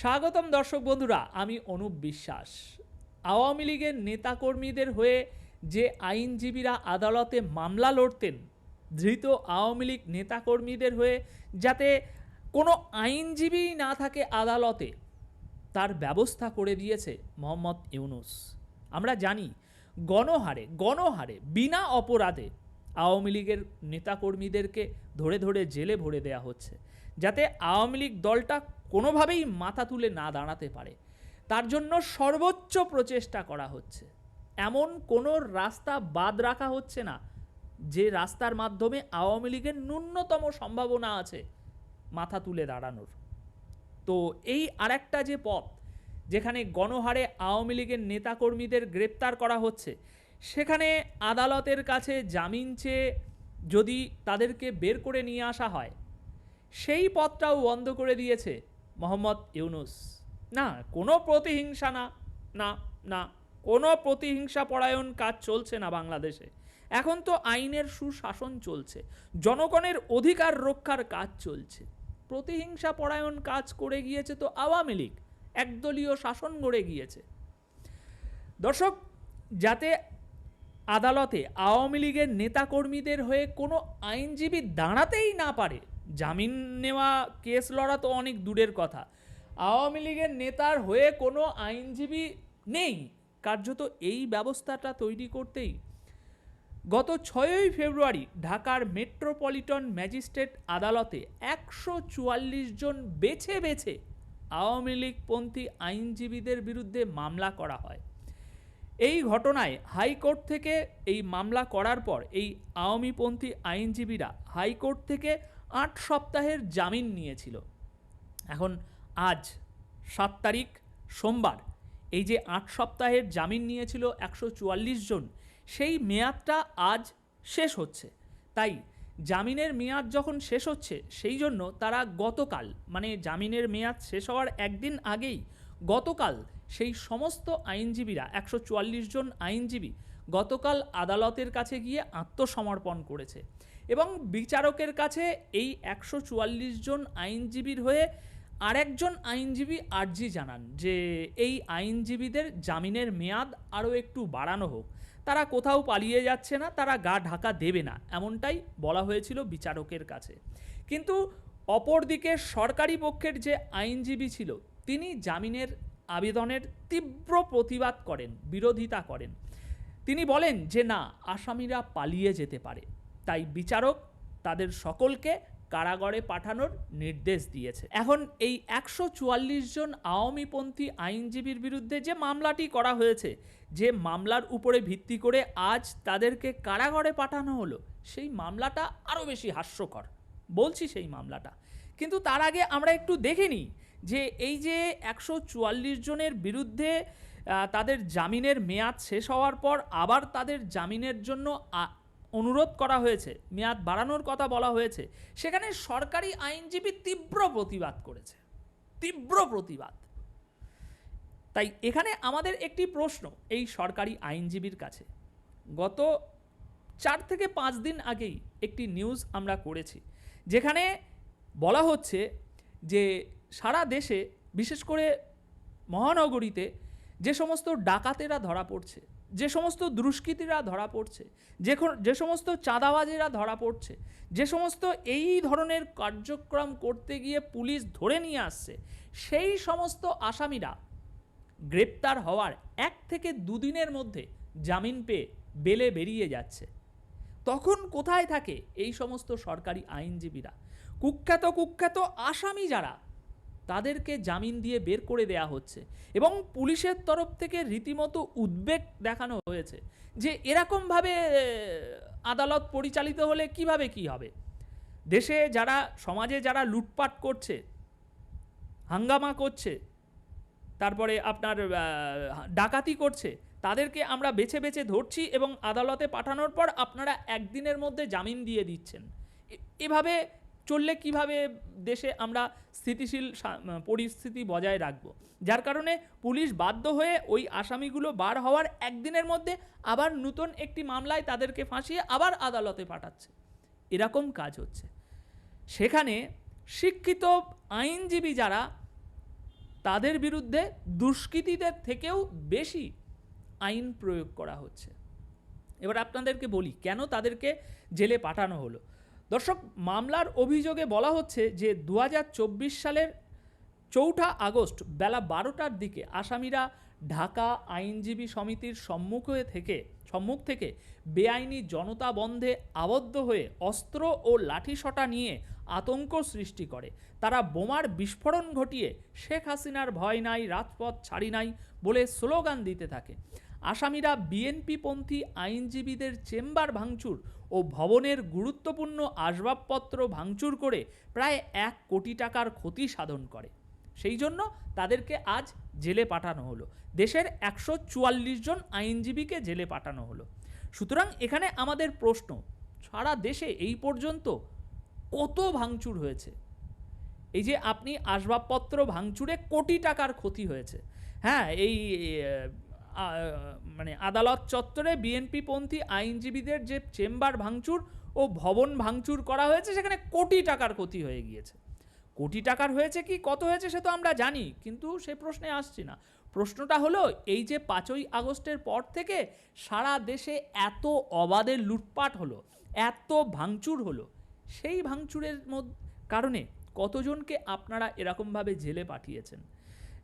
স্বাগতম দর্শক বন্ধুরা, আমি অনুপ বিশ্বাস। আওয়ামী লীগের নেতাকর্মীদের হয়ে যে আইনজীবীরা আদালতে মামলা লড়তেন, ধৃত আওয়ামী লীগ নেতাকর্মীদের হয়ে যাতে কোনো আইনজীবী না থাকে আদালতে, তার ব্যবস্থা করে দিয়েছে মোহাম্মদ ইউনুস। আমরা জানি, গণহারে গণহারে, বিনা অপরাধে আওয়ামী লীগের নেতাকর্মীদেরকে ধরে ধরে জেলে ভরে দেয়া হচ্ছে, যাতে আওয়ামী লীগ দলটা কোনোভাবেই মাথা তুলে না দাঁড়াতে পারে। তার জন্য সর্বোচ্চ প্রচেষ্টা করা হচ্ছে। এমন কোনো রাস্তা বাদ রাখা হচ্ছে না, যে রাস্তার মাধ্যমে আওয়ামী লীগের ন্যূনতম সম্ভাবনা আছে মাথা তুলে দাঁড়ানোর। তো এই আরেকটা যে পথ, যেখানে গণহারে আওয়ামী লীগের নেতাকর্মীদের গ্রেপ্তার করা হচ্ছে সেখানে আদালতের কাছে জামিন চেয়ে যদি তাদেরকে বের করে নিয়ে আসা হয়, সেই পথটাও বন্ধ করে দিয়েছে মোহাম্মদ ইউনুস। না, কোনো প্রতিহিংসা না না না, কোনো প্রতিহিংসা পরায়ণ কাজ চলছে না বাংলাদেশে। এখন তো আইনের সুশাসন চলছে, জনগণের অধিকার রক্ষার কাজ চলছে। প্রতিহিংসা পরায়ণ কাজ করে গিয়েছে তো আওয়ামী লীগ, একদলীয় শাসন গড়ে গিয়েছে। দর্শক, যাতে আদালতে আওয়ামী লীগের নেতাকর্মীদের হয়ে কোনো আইনজীবী দাঁড়াতেই না পারে। জামিন নেওয়া কেস লড়া তো অনেক দূরের কথা। আওয়ামী লীগের নেতার হয়ে কোনো আইনজীবী নেই। কার্যত এই ব্যবস্থাটা তৈরি করতেই। গত ছয়ই ফেব্রুয়ারি ঢাকার মেট্রোপলিটন ম্যাজিস্ট্রেট আদালতে একশো চুয়াল্লিশ জন বেছে বেছে আওয়ামী লীগপন্থী আইনজীবীদের বিরুদ্ধে মামলা করা হয়। এই ঘটনায় হাইকোর্ট থেকে এই মামলা করার পর এই আওয়ামীপন্থী আইনজীবীরা হাইকোর্ট থেকে আট সপ্তাহের জামিন নিয়েছিল। এখন আজ সাত তারিখ, সোমবার, এই যে আট সপ্তাহের জামিন নিয়েছিল একশো চুয়াল্লিশ জন, সেই মেয়াদটা আজ শেষ হচ্ছে। তাই জামিনের মেয়াদ যখন শেষ হচ্ছে, সেই জন্য তারা গতকাল মানে জামিনের মেয়াদ শেষ হওয়ার একদিন আগেই গতকাল সেই সমস্ত আইনজীবীরা, একশো চুয়াল্লিশ জন আইনজীবী গতকাল আদালতের কাছে গিয়ে আত্মসমর্পণ করেছে এবং বিচারকের কাছে এই একশো চুয়াল্লিশ জন আইনজীবীর হয়ে আরেকজন আইনজীবী আর্জি জানান যে এই আইনজীবীদের জামিনের মেয়াদ আরও একটু বাড়ানো হোক। তারা কোথাও পালিয়ে যাচ্ছে না, তারা গা ঢাকা দেবে না, এমনটাই বলা হয়েছিল বিচারকের কাছে। কিন্তু অপরদিকে সরকারি পক্ষের যে আইনজীবী ছিল, তিনি জামিনের আবেদনের তীব্র প্রতিবাদ করেন, বিরোধিতা করেন। তিনি বলেন যে, না, আসামিরা পালিয়ে যেতে পারে। তাই বিচারক তাদের সকলকে কারাগারে পাঠানোর নির্দেশ দিয়েছে। এখন এই একশো চুয়াল্লিশ জন আওয়ামীপন্থী আইনজীবীর বিরুদ্ধে যে মামলাটি করা হয়েছে, যে মামলার উপরে ভিত্তি করে আজ তাদেরকে কারাগারে পাঠানো হলো, সেই মামলাটা আরও বেশি হাস্যকর। বলছি সেই মামলাটা। কিন্তু তার আগে আমরা একটু দেখে নিই যে এই যে একশো চুয়াল্লিশ জনের বিরুদ্ধে তাদের জামিনের মেয়াদ শেষ হওয়ার পর আবার তাদের জামিনের জন্য অনুরোধ করা হয়েছে, মেয়াদ বাড়ানোর কথা বলা হয়েছে। সেখানে সরকারি আইনজীবী তীব্র প্রতিবাদ করেছে। তীব্র প্রতিবাদ। তাই এখানে আমাদের একটি প্রশ্ন এই সরকারি আইনজীবীর কাছে। গত চার থেকে পাঁচ দিন আগেই একটি নিউজ আমরা করেছি, যেখানে বলা হচ্ছে যে সারা দেশে, বিশেষ করে মহানগরীতে, যে সমস্ত ডাকাতেরা ধরা পড়ছে, যে সমস্ত দুষ্কৃতীরা ধরা পড়ছে, যে যে সমস্ত চাঁদাবাজেরা ধরা পড়ছে, যে সমস্ত এই ধরনের কার্যক্রম করতে গিয়ে পুলিশ ধরে নিয়ে আসছে, সেই সমস্ত আসামিরা গ্রেপ্তার হওয়ার এক থেকে দুদিনের মধ্যে জামিন পেয়ে বেলে বেরিয়ে যাচ্ছে। তখন কোথায় থাকে এই সমস্ত সরকারি আইনজীবীরা? কুখ্যাত কুখ্যাত আসামি যারা তাদেরকে জামিন দিয়ে বের করে দেয়া হচ্ছে এবং পুলিশের তরফ থেকে রীতিমতো উদ্বেগ দেখানো হয়েছে যে এরকমভাবে আদালত পরিচালিত হলে কীভাবে কি হবে? দেশে যারা, সমাজে যারা লুটপাট করছে, হাঙ্গামা করছে, তারপরে আপনার ডাকাতি করছে, তাদেরকে আমরা বেছে বেছে ধরছি এবং আদালতে পাঠানোর পর আপনারা একদিনের মধ্যে জামিন দিয়ে দিচ্ছেন। এভাবে চললে কীভাবে দেশে আমরা স্থিতিশীল পরিস্থিতি বজায় রাখব? যার কারণে পুলিশ বাধ্য হয়ে ওই আসামিগুলো বার হওয়ার একদিনের মধ্যে আবার নতুন একটি মামলায় তাদেরকে ফাঁসিয়ে আবার আদালতে পাঠাচ্ছে। এরকম কাজ হচ্ছে। সেখানে শিক্ষিত আইনজীবী যারা, তাদের বিরুদ্ধে দুষ্কৃতীদের থেকেও বেশি আইন প্রয়োগ করা হচ্ছে। এবার আপনাদেরকে বলি, কেন তাদেরকে জেলে পাঠানো হলো? দর্শক, মামলার অভিযোগে বলা হচ্ছে যে দু হাজার চব্বিশ সালের চৌঠা আগস্ট বেলা বারোটার দিকে আসামিরা ঢাকা আইনজীবী সমিতির সম্মুখে থেকে, সম্মুখ থেকে বেআইনি জনতা বন্ধে আবদ্ধ হয়ে অস্ত্র ও লাঠিসটা নিয়ে আতঙ্ক সৃষ্টি করে। তারা বোমার বিস্ফোরণ ঘটিয়ে শেখ হাসিনার ভয় নাই, রাজপথ ছাড়ি নাই বলে স্লোগান দিতে থাকে। আসামিরা বিএনপিপন্থী আইনজীবীদের চেম্বার ভাঙচুর ও ভবনের গুরুত্বপূর্ণ আসবাবপত্র ভাঙচুর করে প্রায় এক কোটি টাকার ক্ষতি সাধন করে। সেই জন্য তাদেরকে আজ জেলে পাঠানো হলো। দেশের একশো চুয়াল্লিশ জন আইনজীবীকে জেলে পাঠানো হলো। সুতরাং এখানে আমাদের প্রশ্ন, সারা দেশে এই পর্যন্ত কত ভাঙচুর হয়েছে? এই যে আপনি আসবাবপত্র ভাঙচুরে কোটি টাকার ক্ষতি হয়েছে। হ্যাঁ এই মানে আদালত চত্বরে বিএনপি পন্থী আইনজীবীদের যে চেম্বার ভাঙচুর ও ভবন ভাঙচুর করা হয়েছে, সেখানে কোটি টাকার ক্ষতি হয়ে গিয়েছে। কোটি টাকার হয়েছে কি, কত হয়েছে সে তো আমরা জানি, কিন্তু সে প্রশ্নে আসছি না। প্রশ্নটা হলো, এই যে পাঁচই আগস্টের পর থেকে সারা দেশে এত অবাধে লুটপাট হলো, এত ভাঙচুর হলো, সেই ভাঙচুরের কারণে কতজনকে আপনারা এরকমভাবে জেলে পাঠিয়েছেন?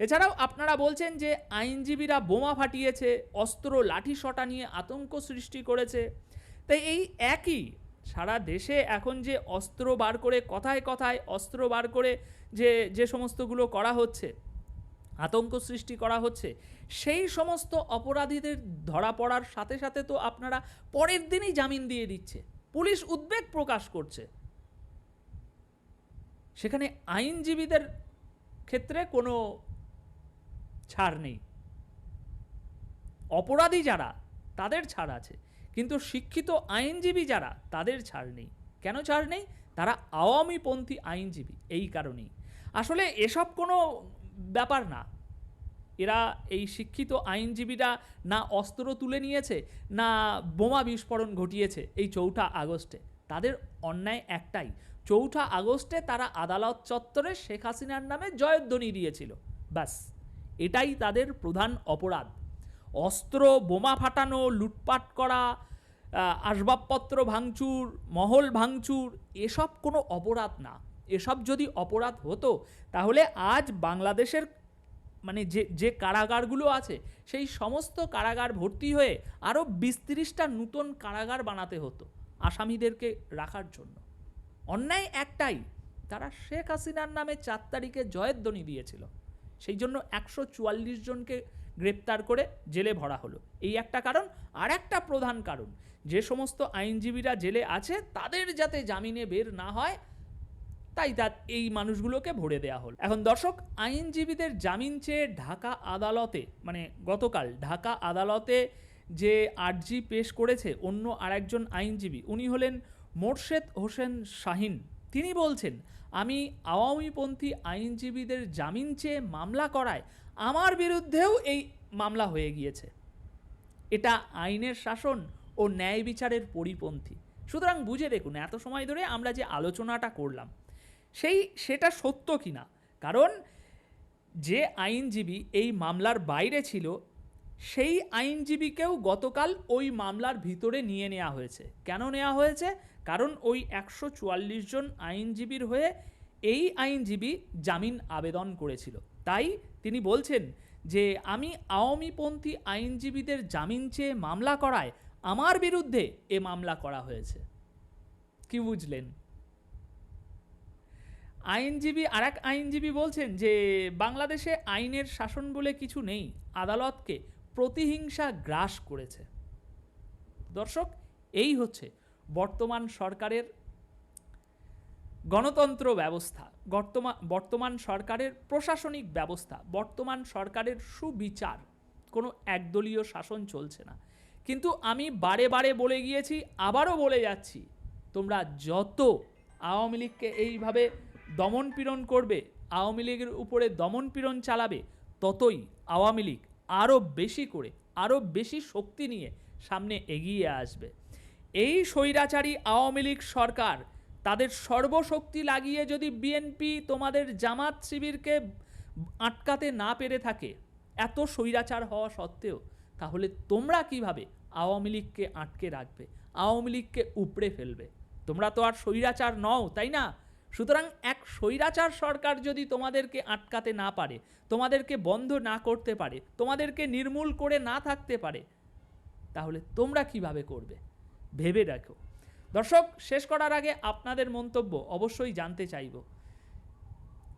এছাড়াও আপনারা বলছেন যে আইনজীবীরা বোমা ফাটিয়েছে, অস্ত্র লাঠি শটা নিয়ে আতঙ্ক সৃষ্টি করেছে। তাই এই একই সারা দেশে এখন যে অস্ত্র বার করে, কথায় কথায় অস্ত্র বার করে যে যে সমস্তগুলো করা হচ্ছে, আতঙ্ক সৃষ্টি করা হচ্ছে, সেই সমস্ত অপরাধীদের ধরা পড়ার সাথে সাথে তো আপনারা পরের দিনই জামিন দিয়ে দিচ্ছে। পুলিশ উদ্বেগ প্রকাশ করছে। সেখানে আইনজীবীদের ক্ষেত্রে কোনো ছাড় নেই। অপরাধী যারা, তাদের ছাড় আছে। কিন্তু শিক্ষিত আইনজীবী যারা, তাদের ছাড় নেই। কেন ছাড় নেই? তারা আওয়ামীপন্থী আইনজীবী, এই কারণেই। আসলে এসব কোনো ব্যাপার না। এরা এই শিক্ষিত আইনজীবীরা না অস্ত্র তুলে নিয়েছে, না বোমা বিস্ফোরণ ঘটিয়েছে এই চৌঠা আগস্টে। তাদের অন্যায় একটাই। চৌঠা আগস্টে তারা আদালত চত্বরে শেখ হাসিনার নামে জয়ধ্বনি দিয়েছিল। ব্যাস। এটাই তাদের প্রধান অপরাধ। অস্ত্র, বোমা ফাটানো, লুটপাট করা আসবাবপত্র ভাঙচুর, মহল ভাঙচুর, এসব কোনো অপরাধ না। এসব যদি অপরাধ হতো, তাহলে আজ বাংলাদেশের মানে যে যে কারাগারগুলো আছে, সেই সমস্ত কারাগার ভর্তি হয়ে আরও বিশ তিরিশটা নূতন কারাগার বানাতে হতো আসামিদেরকে রাখার জন্য। অন্যায় একটাই, তারা শেখ হাসিনার নামে চার তারিখে জয়ধ্বনি দিয়েছিল। সেই জন্য একশো চুয়াল্লিশ জনকে গ্রেপ্তার করে জেলে ভরা হলো। এই একটা কারণ। আর একটা প্রধান কারণ, যে সমস্ত আইনজীবীরা জেলে আছে, তাদের যাতে জামিনে বের না হয়, তাই তার এই মানুষগুলোকে ভরে দেওয়া হলো। এখন দর্শক, আইনজীবীদের জামিন চেয়ে ঢাকা আদালতে মানে গতকাল ঢাকা আদালতে যে আর্জি পেশ করেছে অন্য আরেকজন আইনজীবী, উনি হলেন মোর্শেদ হোসেন শাহিন। তিনি বলছেন, আমি আওয়ামীপন্থী আইনজীবীদের জামিন চেয়ে মামলা করায় আমার বিরুদ্ধেও এই মামলা হয়ে গিয়েছে। এটা আইনের শাসন ও ন্যায় বিচারের পরিপন্থী। সুতরাং বুঝে দেখুন, এত সময় ধরে আমরা যে আলোচনাটা করলাম, সেই সেটা সত্য কিনা? কারণ যে আইনজীবী এই মামলার বাইরে ছিল, সেই আইনজীবীকেও গতকাল ওই মামলার ভিতরে নিয়ে নেওয়া হয়েছে। কেন নেওয়া হয়েছে? কারণ ওই একশো চুয়াল্লিশ জন আইনজীবীর হয়ে এই আইনজীবী জামিন আবেদন করেছিল। তাই তিনি বলছেন যে, আমি আওয়ামীপন্থী আইনজীবীদের জামিন চেয়ে মামলা করায় আমার বিরুদ্ধে এ মামলা করা হয়েছে। কি বুঝলেন? আইনজীবী আর এক আইনজীবী বলছেন যে, বাংলাদেশে আইনের শাসন বলে কিছু নেই, আদালতকে প্রতিহিংসা গ্রাস করেছে। দর্শক, এই হচ্ছে বর্তমান সরকারের গণতন্ত্র ব্যবস্থা বর্তমান সরকারের প্রশাসনিক ব্যবস্থা, বর্তমান সরকারের সুবিচার, কোনো একদলীয় শাসন চলছে না। কিন্তু আমি বারে বারে বলে গিয়েছি, আবারও বলে যাচ্ছি, তোমরা যত আওয়ামী লীগকে এইভাবে দমন পীড়ন করবে, আওয়ামী লীগের উপরে দমন পীড়ন চালাবে, ততই আওয়ামী লীগ আরও বেশি করে, আরও বেশি শক্তি নিয়ে সামনে এগিয়ে আসবে। এই স্বৈরাচারী আওয়ামী লীগ সরকার তাদের সর্বশক্তি লাগিয়ে যদি বিএনপি তোমাদের জামাত শিবিরকে আটকাতে না পেরে থাকে, এত স্বৈরাচার হওয়া সত্ত্বেও, তাহলে তোমরা কীভাবে আওয়ামী লীগকে আটকে রাখবে, আওয়ামী লীগকে উপড়ে ফেলবে? তোমরা তো আর স্বৈরাচার নও, তাই না? সুতরাং এক স্বৈরাচার সরকার যদি তোমাদেরকে আটকাতে না পারে, তোমাদেরকে বন্ধ না করতে পারে, তোমাদেরকে নির্মূল করে না থাকতে পারে, তাহলে তোমরা কীভাবে করবে? ভেবে রাখো দর্শক, শেষ করার আগে আপনাদের মন্তব্য অবশ্যই জানতে চাইব।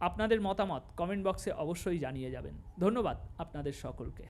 আপনাদের মতামত কমেন্ট বক্সে অবশ্যই জানিয়ে যাবেন। ধন্যবাদ আপনাদের সকলকে।